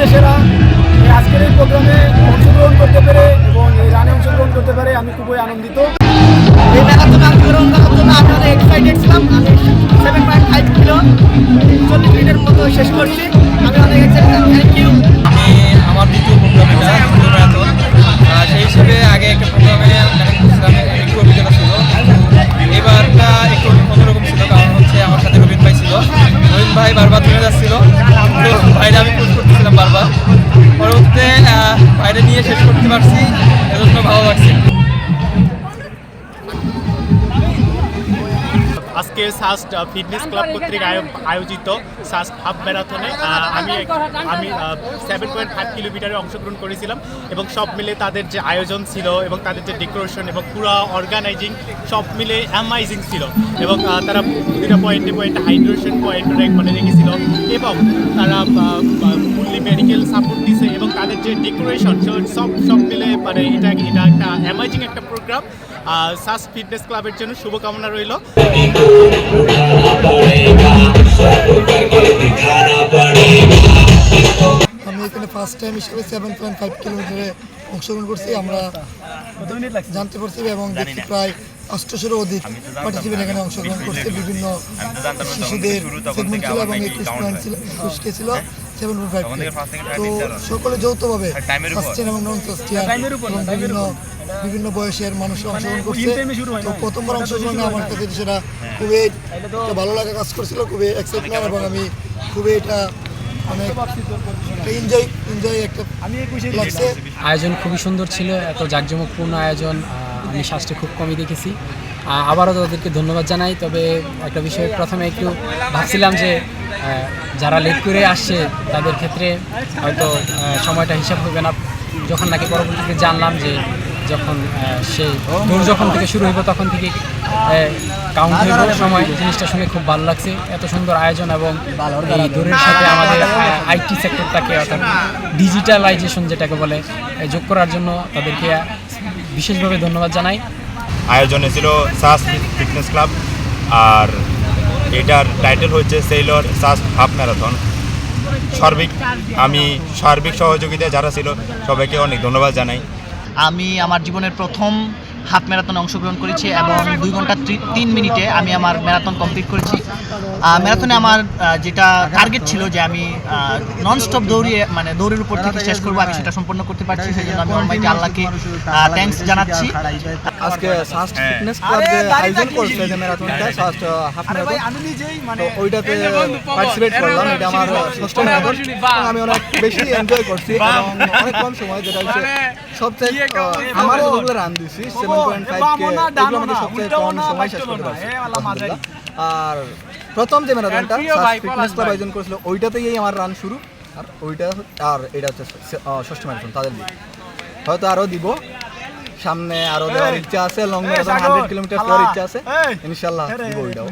দেশেরা আজকের এই প্রোগ্রামে অংশগ্রহণ করতে পেরে এবং এই রানে অংশগ্রহণ করতে পেরে আমি খুবই আনন্দিত। এই মেলাতে অংশগ্রহণ করার জন্য আপনাদের এক্সাইটেড ছিলাম। সেভেন পয়েন্ট ফাইভ কিলো চল্লিশ মিনিটের মতো শেষ করছি। আমি অনেক এক্সাইটেড থ্যাংক ইউ আমার দ্বিতীয় প্রোগ্রাম এটা সেই হিসেবে আগে একটা প্রোগ্রামে একটু অভিজ্ঞতা ছিল। এবারটা একটু অন্যরকম ছিল কারণ হচ্ছে আমার সাথে রবীন ভাই ছিল। রবীন ভাই বারবার ধরে যাচ্ছিল। ভাইরা আমি করতে বারবার। পরবর্তীতে বাইরে নিয়ে শেষ করতে পারছি এজন্য ভালো লাগছে। আজকে সাস্ট ফিটনেস ক্লাব কর্তৃক আয়োজিত সাস্ট হাফ ম্যারাথনে আমি আমি সেভেন পয়েন্ট ফাইভ কিলোমিটারে অংশগ্রহণ করেছিলাম এবং সব মিলে তাদের যে আয়োজন ছিল এবং তাদের যে ডেকোরেশন এবং পুরো অর্গানাইজিং সব মিলে অ্যামাইজিং ছিল এবং তারা প্রতিটা পয়েন্টে পয়েন্টে হাইড্রেশন পয়েন্ট মানে রেখেছিল এবং তারা ফুললি মেডিকেল সাপোর্ট দিছে এবং তাদের যে ডেকোরেশন সব সব মিলে মানে এটা এটা একটা অ্যামাইজিং একটা প্রোগ্রাম সাস ফিটনেস ক্লাবের জন্য শুভকামনা রইল। আমি এখানে ফার্স্ট টাইম হিসেবে সেভেন পয়েন্ট ফাইভ কিলোমিটারে অংশগ্রহণ করছি। আমরা জানতে পারছি এবং দেখছি প্রায় আটশোশোরও অধিক পার্টিসিপেন্ট এখানে অংশগ্রহণ করছে। বিভিন্ন শিশুদের সেগমেন্ট ছিল এবং একুশ পয়েন্ট ছিল একুশকে ছিল। সেভেন পয়েন্ট ফাইভ তো সকলে যৌথভাবে সাস্টেন এবং নন সাস্টেন এবং বিভিন্ন বিভিন্ন বয়সের মানুষ অংশগ্রহণ করছে। তো প্রথমবার অংশগ্রহণে আমার কাছে সেটা খুবই একটা ভালো লাগা কাজ করছিল খুবই এক্সাইটমেন্ট এবং আমি খুবই এটা অনেক এনজয় এনজয় একটা লাগছে। আয়োজন খুবই সুন্দর ছিল এত জাঁকজমকপূর্ণ আয়োজন আমি শ্বাসটা খুব কমই দেখেছি। আবারও তাদেরকে ধন্যবাদ জানাই তবে একটা বিষয়ে প্রথমে একটু ভাবছিলাম যে যারা লেট করে আসছে, তাদের ক্ষেত্রে হয়তো সময়টা হিসাব হবে না। যখন নাকি পরবর্তীতে জানলাম যে যখন সেই দৌড় যখন থেকে শুরু হইব, তখন থেকে কাউন্ট হইব। সময় জিনিসটা শুনে খুব ভালো লাগছে। এত সুন্দর আয়োজন এবং এই দৌড়ের সাথে আমাদের আইটি সেক্টরটাকে অর্থাৎ ডিজিটালাইজেশন যেটাকে বলে যোগ করার জন্য তাদেরকে বিশেষভাবে ধন্যবাদ জানাই। আয়োজনে ছিল সাস ফিটনেস ক্লাব আর এটার টাইটেল হচ্ছে সেইলর সাস হাফ ম্যারাথন সার্বিক, আমি সার্বিক সহযোগিতা যারা ছিল, সবাইকে অনেক ধন্যবাদ জানাই। আমি আমার জীবনের প্রথম হাফ ম্যারাথনে অংশগ্রহণ করেছি এবং দুই ঘণ্টা ত্রি- তিন মিনিটে আমি আমার ম্যারাথন কমপ্লিট করেছি। ম্যারাথনে আমার যেটা টার্গেট ছিল যে আমি নন স্টপ দৌড়িয়ে মানে দৌড়ের উপর থেকে শেষ করব আমি সেটা সম্পন্ন করতে পারছি সেই জন্য আমি অলমাইটি আল্লাহকে থ্যাঙ্কস জানাচ্ছি। আজকে সাস্ট ফিটনেস ক্লাব যে আয়োজন করছে যে ম্যারাথনটা সাস্ট হাফ ম্যারাথন তো ওইটাতে পার্টিসিপেট করলাম এটা আমার ষষ্ঠ ম্যারাথন আমি অনেক বেশি এনজয় করছি এবং অনেক কম সময় যেটা হচ্ছে সবচেয়ে আমার যেগুলো রান দিছি আর প্রথম যে ম্যারাথনটা ফিটনেস ক্লাব আয়োজন করেছিল ওইটাতেই আমার রান শুরু। আর ওইটা আর এটা হচ্ছে ষষ্ঠ ম্যারাথন তাদের দিয়ে হয়তো আরও দিব। সামনে আরও দেওয়ার ইচ্ছা আছে লং ম্যারাথন হান্ড্রেড কিলোমিটার দেওয়ার ইচ্ছা আছে। ইনশাল্লাহ দিব ওইটাও।